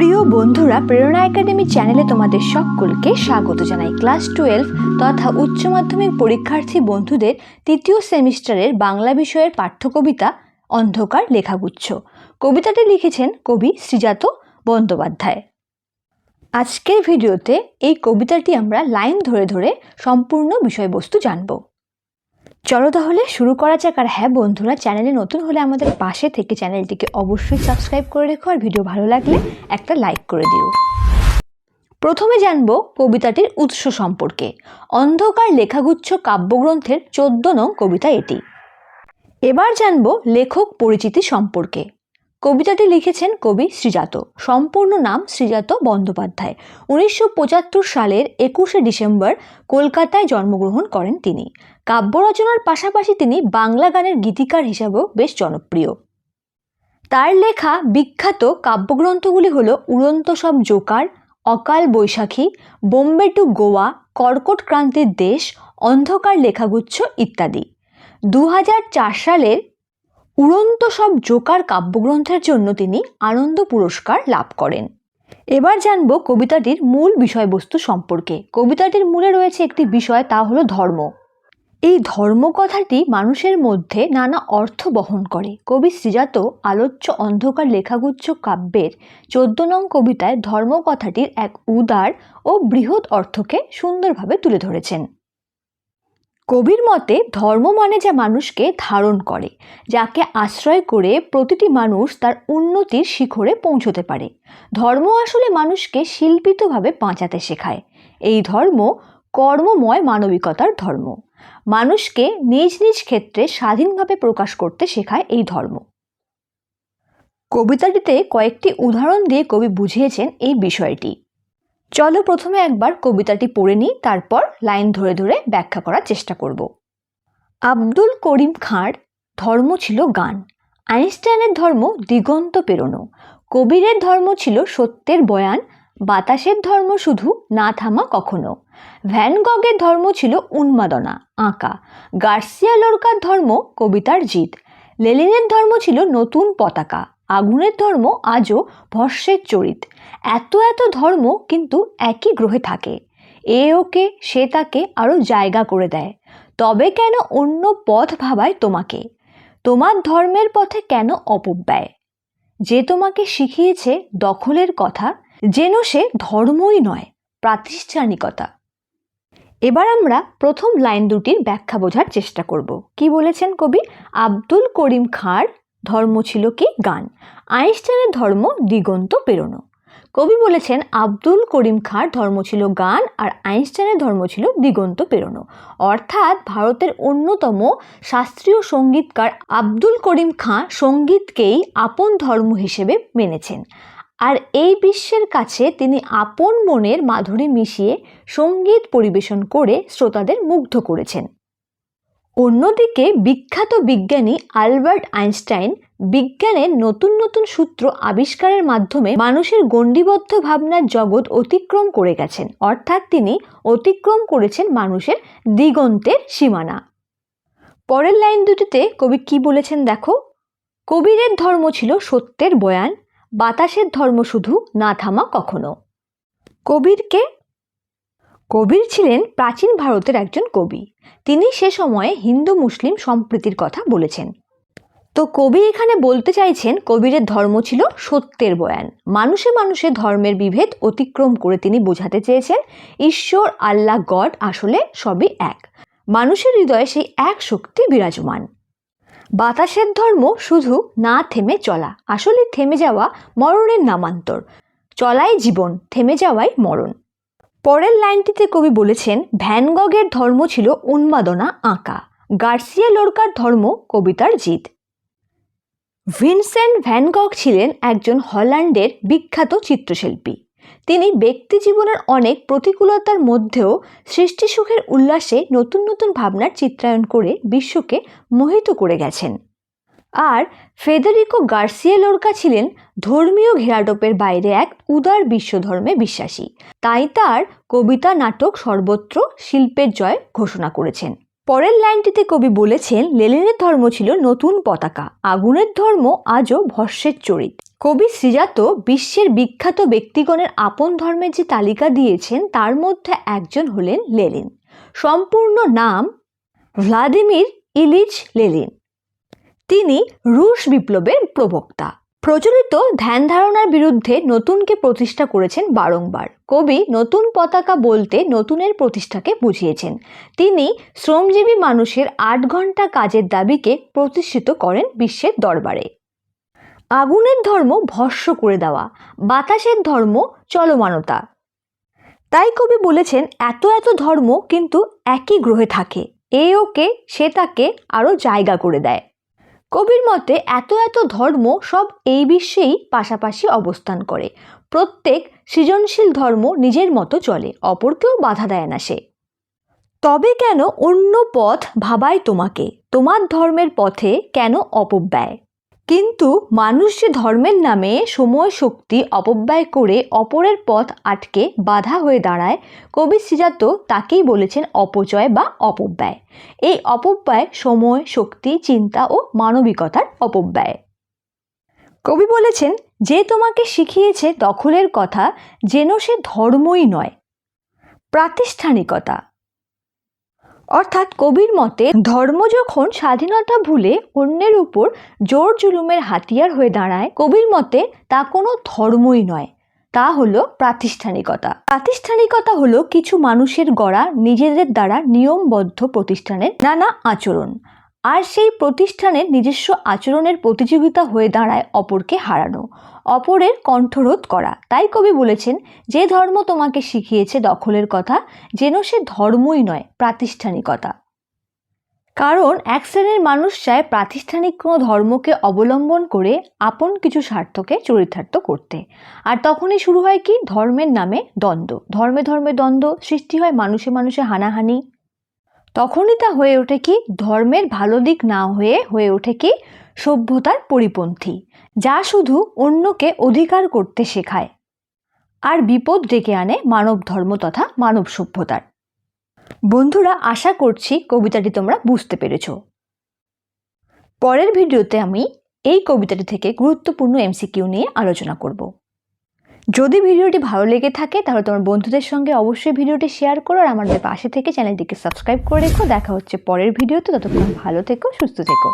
প্রিয় বন্ধুরা, প্রেরণা একাডেমি চ্যানেলে তোমাদের সকলকে স্বাগত জানাই। ক্লাস টুয়েলভ তথা উচ্চ মাধ্যমিক পরীক্ষার্থী বন্ধুদের তৃতীয় সেমিস্টারের বাংলা বিষয়ের পাঠ্যকবিতা অন্ধকার লেখাগুচ্ছ। কবিতাটি লিখেছেন কবি শ্রীজাত বন্দ্যোপাধ্যায়। আজকের ভিডিওতে এই কবিতাটি আমরা লাইন ধরে ধরে সম্পূর্ণ বিষয়বস্তু জানব। চলো তাহলে শুরু করা যাক। আর হ্যাঁ বন্ধুরা, চ্যানেলে নতুন হলে আমাদের পাশে থেকে চ্যানেলটিকে অবশ্যই সাবস্ক্রাইব করে রেখো আর ভিডিও ভালো লাগলে একটা লাইক করে দিও। প্রথমে জানব কবিতাটির উৎস সম্পর্কে। অন্ধকার লেখাগুচ্ছ কাব্যগ্রন্থের চোদ্দ নং কবিতা এটি। এবার জানব লেখক পরিচিতি সম্পর্কে। কবিতাটি লিখেছেন কবি শ্রীজাত সম্পূর্ণ নাম শ্রীজাত বন্দ্যোপাধ্যায়। উনিশশো পঁচাত্তর সালের একুশে ডিসেম্বর কলকাতায় জন্মগ্রহণ করেন তিনি। কাব্য রচনার পাশাপাশি তিনি বাংলা গানের গীতিকার হিসাবেও বেশ জনপ্রিয়। তার লেখা বিখ্যাত কাব্যগ্রন্থগুলি হল উড়ন্ত সব জোকার, অকাল বৈশাখী, বোম্বে টু গোয়া, কর্কট ক্রান্তির দেশ, অন্ধকার লেখাগুচ্ছ ইত্যাদি। দু হাজার চার সালের উড়ন্ত সব জোকার কাব্যগ্রন্থের জন্য তিনি আনন্দ পুরস্কার লাভ করেন। এবার জানব কবিতাটির মূল বিষয়বস্তু সম্পর্কে। কবিতাটির মূলে রয়েছে একটি বিষয়, তা হলো ধর্ম। এই ধর্ম কথাটি মানুষের মধ্যে নানা অর্থ বহন করে। কবি শ্রীজাত আলোচ্য অন্ধকার লেখাগুচ্ছ কাব্যের চোদ্দ নং কবিতায় ধর্ম কথাটির এক উদার ও বৃহৎ অর্থকে সুন্দরভাবে তুলে ধরেছেন। কবির মতে, ধর্ম মানে যা মানুষকে ধারণ করে, যাকে আশ্রয় করে প্রতিটি মানুষ তার উন্নতির শিখরে পৌঁছতে পারে। ধর্ম আসলে মানুষকে শিল্পিতভাবে বাঁচাতে শেখায়। এই ধর্ম কর্মময় মানবিকতার ধর্ম। মানুষকে নিজ নিজ ক্ষেত্রে স্বাধীনভাবে প্রকাশ করতে শেখায় এই ধর্ম। কবিতাটিতে কয়েকটি উদাহরণ দিয়ে কবি বুঝিয়েছেন এই বিষয়টি। চলো প্রথমে একবার কবিতাটি পড়ে নিই, তারপর লাইন ধরে ধরে ব্যাখ্যা করার চেষ্টা করব। আব্দুল করিম খাঁর ধর্ম ছিল গান। আইনস্টাইনের ধর্ম দিগন্ত পেরোনো। কবিরের ধর্ম ছিল সত্যের বয়ান বাতাসের ধর্ম শুধু না থামা কখনো। ভ্যান গগের ধর্ম ছিল উন্মাদনা, আঁকা। গার্সিয়া লোরকার ধর্ম কবিতার জিত লেলিনের ধর্ম ছিল নতুন পতাকা। আগুনের ধর্ম আজও ভস্যের চরিত। এত এত ধর্ম কিন্তু একই গ্রহে থাকে। এ ওকে, সে তাকে আরও জায়গা করে দেয়। তবে কেন অন্য পথ ভাবায় তোমাকে? তোমার ধর্মের পথে কেন অপব্যয়? যে তোমাকে শিখিয়েছে দখলের কথা যেন সে ধর্মই নয়, প্রাতিষ্ঠানিকতা। এবার আমরা প্রথম লাইন দুটির ব্যাখ্যা বোঝার চেষ্টা করব। কি বলেছেন কবি? আব্দুল করিম খাঁর, ধর্ম ছিল কি? গান। আইনস্টাইনের ধর্ম, দিগন্ত পেরোনো। কবি বলেছেন, আব্দুল করিম খাঁর ধর্ম ছিল গান আর আইনস্টাইনের ধর্ম ছিল দিগন্ত পেরোনো। অর্থাৎ ভারতের অন্যতম শাস্ত্রীয় সঙ্গীতকার আব্দুল করিম খাঁ সঙ্গীতকেই আপন ধর্ম হিসেবে মেনেছেন। আর এই বিশ্বের কাছে তিনি আপন মনের মাধুরী মিশিয়ে সংগীত পরিবেশন করে শ্রোতাদের মুগ্ধ করেছেন। অন্যদিকে বিখ্যাত বিজ্ঞানী আলবার্ট আইনস্টাইন বিজ্ঞানের নতুন নতুন সূত্র আবিষ্কারের মাধ্যমে মানুষের গণ্ডিবদ্ধ ভাবনার জগৎ অতিক্রম করে গেছেন। অর্থাৎ তিনি অতিক্রম করেছেন মানুষের দিগন্তের সীমানা। পরের লাইন দুটিতে কবি কি বলেছেন দেখো? কবিরের ধর্ম ছিল সত্যের বয়ান বাতাসের ধর্ম শুধু না থামা কখনো? কবিরকে? কবির ছিলেন প্রাচীন ভারতের একজন কবি। তিনি সে সময়ে হিন্দু মুসলিম সম্প্রীতির কথা বলেছেন। তো কবি এখানে বলতে চাইছেন কবিরের ধর্ম ছিল সত্যের বয়ান। মানুষে মানুষে ধর্মের বিভেদ অতিক্রম করে তিনি বোঝাতে চেয়েছেন, ঈশ্বর, আল্লাহ, গড আসলে সবই এক। মানুষের হৃদয়ে সেই এক শক্তি বিরাজমান। বাতাসের ধর্ম শুধু না থেমে চলা। আসলে থেমে যাওয়া মরণের নামান্তর। চলাই জীবন, থেমে যাওয়াই মরণ। পরের লাইনটিতে কবি বলেছেন ভ্যানগগের ধর্ম ছিল উন্মাদনা আঁকা। গার্সিয়া লোরকার ধর্ম কবিতার জিত ভিনসেন্ট ভ্যানগগ ছিলেন একজন হল্যান্ডের বিখ্যাত চিত্রশিল্পী। তিনি ব্যক্তি জীবনের অনেক প্রতিকূলতার মধ্যেও সৃষ্টি সুখের উল্লাসে নতুন নতুন ভাবনার চিত্রায়ন করে বিশ্বকে মোহিত করে গেছেন। আর ফেদেরিকো গার্সিয়া লোরকা ছিলেন ধর্মীয় ঘেরাটোপের বাইরে এক উদার বিশ্বধর্মে বিশ্বাসী। তাই তার কবিতা নাটক সর্বত্র শিল্পের জয় ঘোষণা করেছেন। পরের লাইনটিতে কবি বলেছেন, লেলিনের ধর্ম ছিল নতুন পতাকা, আগুনের ধর্ম আজও ভস্যের চরিত। কবি শ্রীজাত বিশ্বের বিখ্যাত ব্যক্তিগণের আপন ধর্মের যে তালিকা দিয়েছেন, তার মধ্যে একজন হলেন লেলিন। সম্পূর্ণ নাম ভ্লাদিমির ইলিচ লেলিন। তিনি রুশ বিপ্লবের প্রবক্তা। প্রচলিত ধ্যান ধারণার বিরুদ্ধে নতুনকে প্রতিষ্ঠা করেছেন বারংবার। কবি নতুন পতাকা বলতে নতুনের প্রতিষ্ঠাকে বুঝিয়েছেন। তিনি শ্রমজীবী মানুষের আট ঘণ্টা কাজের দাবিকে প্রতিষ্ঠিত করেন বিশ্বের দরবারে। আগুনের ধর্ম ভস্য করে দেওয়া, বাতাসের ধর্ম চলমানতা। তাই কবি বলেছেন, এত এত ধর্ম কিন্তু একই গ্রহে থাকে। এ ওকে, সে তাকে আরও জায়গা করে দেয়। কবির মতে এত এত ধর্ম সব এই বিশ্বেই পাশাপাশি অবস্থান করে। প্রত্যেক সৃজনশীল ধর্ম নিজের মতো চলে, অপরকেও বাধা দেয় না সে। তবে কেন অন্য পথ ভাবায় তোমাকে? তোমার ধর্মের পথে কেন অপব্যয়? কিন্তু মানুষ যে ধর্মের নামে সময় শক্তি অপব্যয় করে অপরের পথ আটকে বাধা হয়ে দাঁড়ায়, কবি শ্রীজাত তাকেই বলেছেন অপচয় বা অপব্যয়। এই অপব্যয় সময়, শক্তি, চিন্তা ও মানবিকতার অপব্যয়। কবি বলেছেন, যে তোমাকে শিখিয়েছে দখলের কথা, যেন সে ধর্মই নয়, প্রাতিষ্ঠানিকতা। অর্থাৎ কবির মতে, ধর্ম যখন স্বাধীনতা ভুলে অন্যের উপর জোর জুলুমের হাতিয়ার হয়ে দাঁড়ায়, কবির মতে তা কোনো ধর্মই নয়। তা হলো প্রাতিষ্ঠানিকতা। প্রাতিষ্ঠানিকতা হলো কিছু মানুষের গড়া নিজেদের দ্বারা নিয়মবদ্ধ প্রতিষ্ঠানের নানা আচরণ। আর সেই প্রতিষ্ঠানের নিজস্ব আচরণের প্রতিযোগিতা হয়ে দাঁড়ায় অপরকে হারানো, অপরের কণ্ঠরোধ করা। তাই কবি বলেছেন, যে ধর্ম তোমাকে শিখিয়েছে দখলের কথা, যেন সে ধর্মই নয়, প্রাতিষ্ঠানিকতা। কারণ এক শ্রেণির মানুষ চায় প্রাতিষ্ঠানিক কোনো ধর্মকে অবলম্বন করে আপন কিছু স্বার্থকে চরিতার্থ করতে। আর তখনই শুরু হয় কি? ধর্মের নামে দ্বন্দ্ব। ধর্মে ধর্মে দ্বন্দ্ব সৃষ্টি হয় মানুষে মানুষে হানাহানি। তখনই তা হয়ে ওঠে কি? ধর্মের ভালো দিক না হয়ে হয়ে ওঠে কি? সভ্যতার পরিপন্থী, যা শুধু অন্যকে অধিকার করতে শেখায় আর বিপদ ডেকে আনে মানব ধর্ম তথা মানব সভ্যতার। বন্ধুরা, আশা করছি কবিতাটি তোমরা বুঝতে পেরেছ। পরের ভিডিওতে আমি এই কবিতাটি থেকে গুরুত্বপূর্ণ এমসিকিউ নিয়ে আলোচনা করব। যদি ভিডিওটি ভালো লেগে থাকে, তাহলে তোমার বন্ধুদের সঙ্গে অবশ্যই ভিডিওটি শেয়ার করো আর আমাদের পাশে থেকে চ্যানেলটিকে সাবস্ক্রাইব করে রেখো। দেখা হচ্ছে পরের ভিডিওতে। ততক্ষণ ভালো থেকো, সুস্থ থেকো।